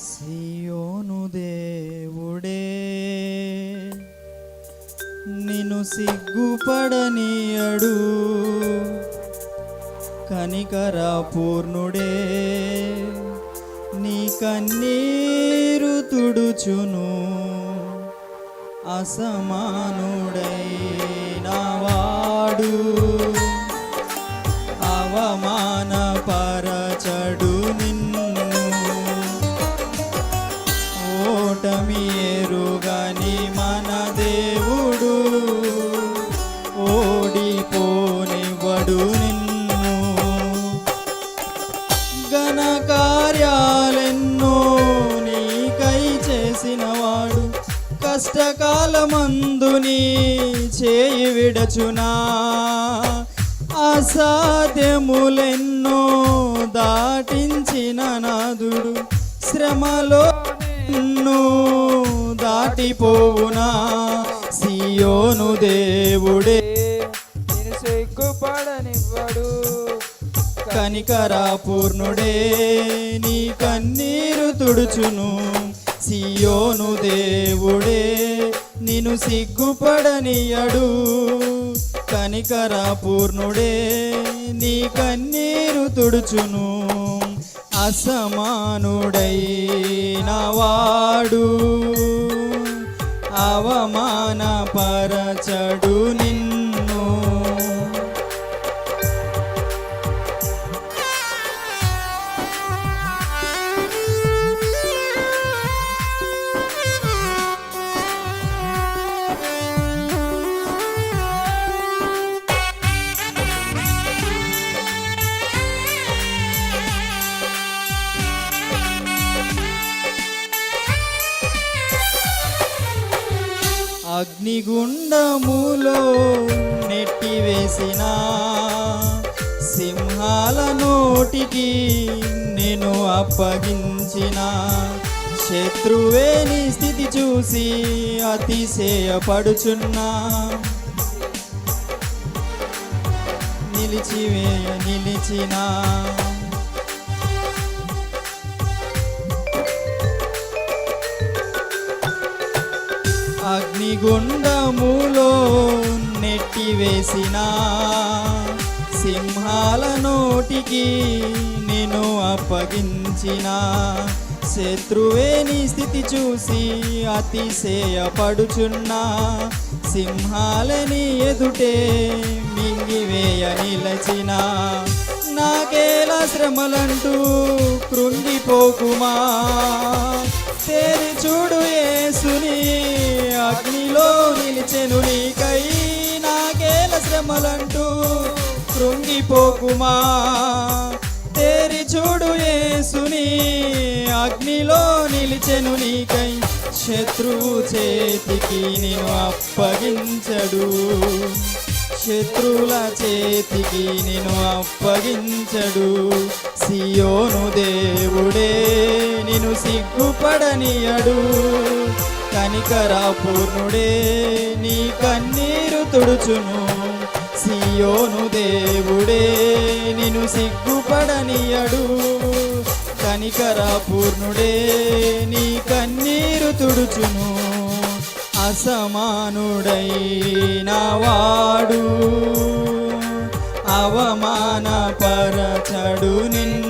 సియోను దేవుడే నిన్ను సిగ్గుపడనీయడు కనికర పూర్ణుడే నీ కన్నీరు తుడుచును అసమానుడైన వాడు విడచునా? అసాధ్యములెన్నో దాటించిన నాదుడు శ్రమలో నిన్ను దాటిపోవునా? సియోను దేవుడే నేను సిగ్గుపడనివ్వడు. కనికరా పూర్ణుడే నీ కన్నీరు తుడుచును. సియోను దేవుడే నిను సిగ్గుపడనియడు కనికరాపూర్ణుడే నీ కన్నీరు తుడుచును. అసమానుడైన వాడు అవమానపరచడు నిన్ను. గుండములో నెట్టివేసిన సింహాల నోటికి నేను అప్పగించిన. శత్రువేని స్థితి చూసి అతిశయపడుచున్నా. నిలిచివేయ నిలిచినా అగ్నిగుండములో నెట్టివేసిన సింహాల నోటికి నేను అప్పగించిన. శత్రువేని స్థితి చూసి అతిశయపడుచున్నా. సింహాలని ఎదుటే మింగివేయ నిలచిన. నాకేలా శ్రమలంటూ కృంగిపోకుమా? తేరి చూడు ఏసుని అగ్నిలో నిలిచెను నీకై. నాకేల శ్రమలంటూ కృంగిపోకుమా? తేరి చూడు యేసుని అగ్నిలో నిలిచెను నీకై. శత్రువు చేతికి నేను అప్పగించడు. శత్రువుల చేతికి నేను అప్పగించడు. సియోను దేవుడే నిన్ను సిగ్గుపడనియడు. కనికరా పూర్ణుడే నీ కన్నీరు తుడుచును. సియోను దేవుడే నిను సిగ్గుపడనియడు. కనికరాపూర్ణుడే నీ కన్నీరు తుడుచును. అసమానుడైన వాడు అవమానపరచడు నిన్ను.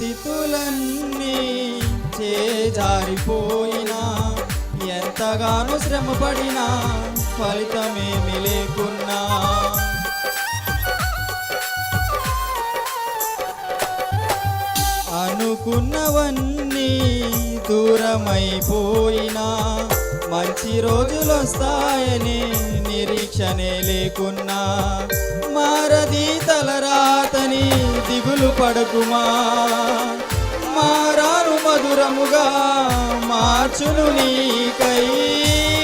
పరిస్థితులన్నీ చేజారిపోయినా ఎంతగానో శ్రమపడినా ఫలితమేమి లేకున్నా. అనుకున్నవన్నీ దూరమైపోయినా మంచి రోజులు వస్తాయని నిరీక్షనే లేకున్నా. వాడకుమా పడకుమా మారాను మధురముగా మార్చును నీకై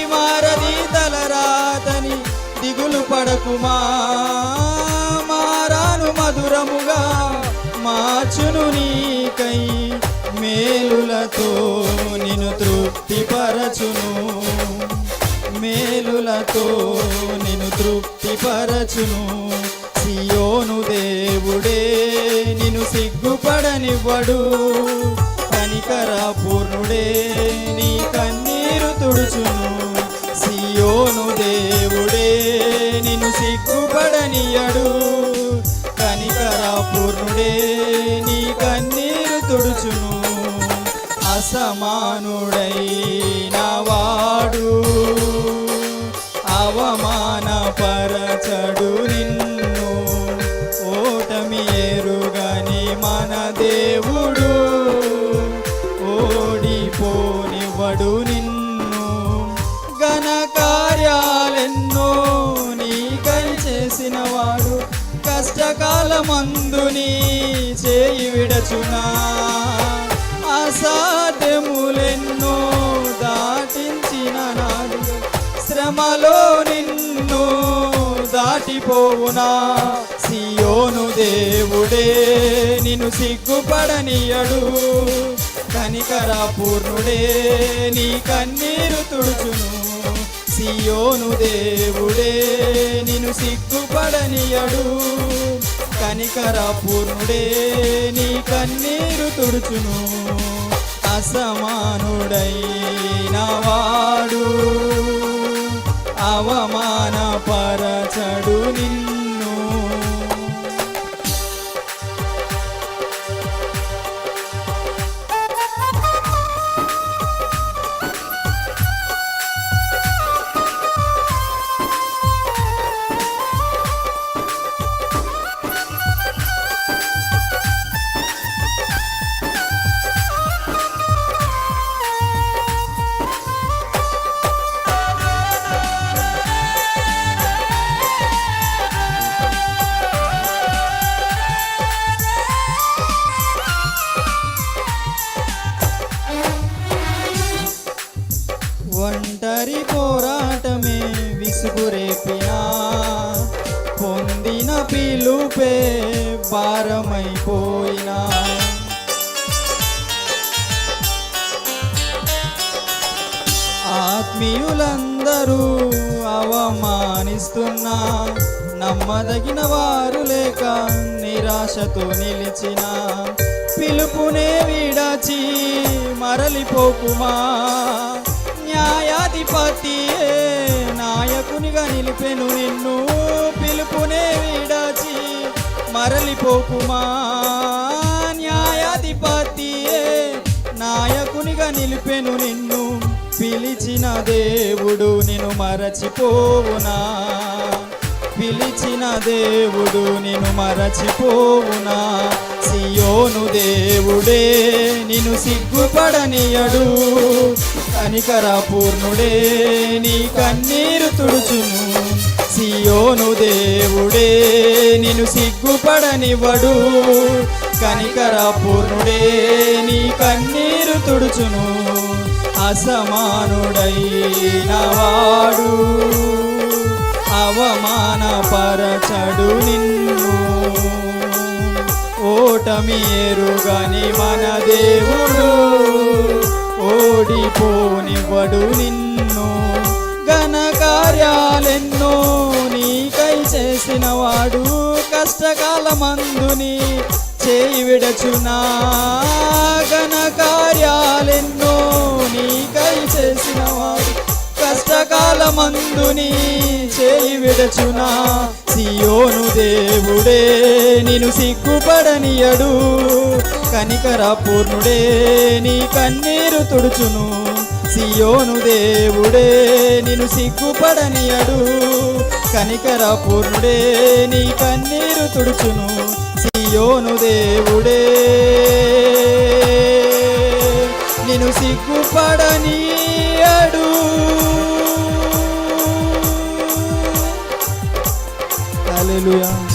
మారది తలరాతని దిగులు పడకుమా? మారాను మధురముగా మార్చును నీకై మేలులతో నిన్ను తృప్తిపరచును. మేలులతో నిన్ను తృప్తిపరచును. సియోను దేవుడే నిన్ను సిగ్గుపడనివ్వడు. కనికర పూర్ణుడే కష్టకాలమందుని చేయి విడచునా? అసాధ్యములెన్నో దాటించిన నాడు శ్రమలో నిన్ను దాటిపోవునా? సియోను దేవుడే నిన్ను సిగ్గుపడనియడు. కనికర పూర్ణుడే నీ కన్నీరు తుడుచును. సియోను దేవుడే నిను సిగ్గుపడనియడు కనికరపూర్ణుడే నీ కన్నీరు తుడుచును. అసమానుడైన వాడు అవమానపరచడు నిన్ను. పిలుపే భారమైపోయినా. ఆత్మీయులందరూ అవమానిస్తున్నా. నమ్మదగిన వారు లేక నిరాశతో నిలిచిన. పిలుపునే విడచి మరలిపోకుమా. న్యాయాధిపతియే నాయకునిగా నిలిపెను నిన్ను. మరలిపోకుమా? న్యాయాధిపతియే నాయకునిగా నిలిపెను నిన్ను పిలిచిన దేవుడు నిన్ను మరచిపోవునా? పిలిచిన దేవుడు నిన్ను మరచిపోవునా? సియోను దేవుడే నిన్ను సిగ్గుపడనియడు. కనికరపూర్ణుడే నీ కన్నీరు తుడుచును సియోను దేవుడే నిన్ను సిగ్గుపడనివ్వడు. కనికర పూర్ణుడే నీ కన్నీరు తుడుచును. అసమానుడైనవాడు అవమానపరచడు నిన్ను. ఓటమి ఎరుగని మన దేవుడు ఓడిపోనివ్వడు నిన్ను. ఘన కార్యాలెన్నో చేసినవాడు చేసిన వాడు కష్టకాలమందుని చేయి విడచునా. ఘన కార్యాలెన్నో నీకై చేసిన వాడు కష్టకాలమందుని చేయి విడచునా. సియోను దేవుడే నేను సిగ్గుపడనియడు. కనికర పూర్ణుడే నీ కన్నీరు తుడుచును. సియోను దేవుడే నిన్ను సిగ్గుపడనియడు. కనికర పూర్ణుడే నీ కన్నీరు తుడుచును సియోను దేవుడే నిన్ను సిగ్గుపడనీయడు Hallelujah.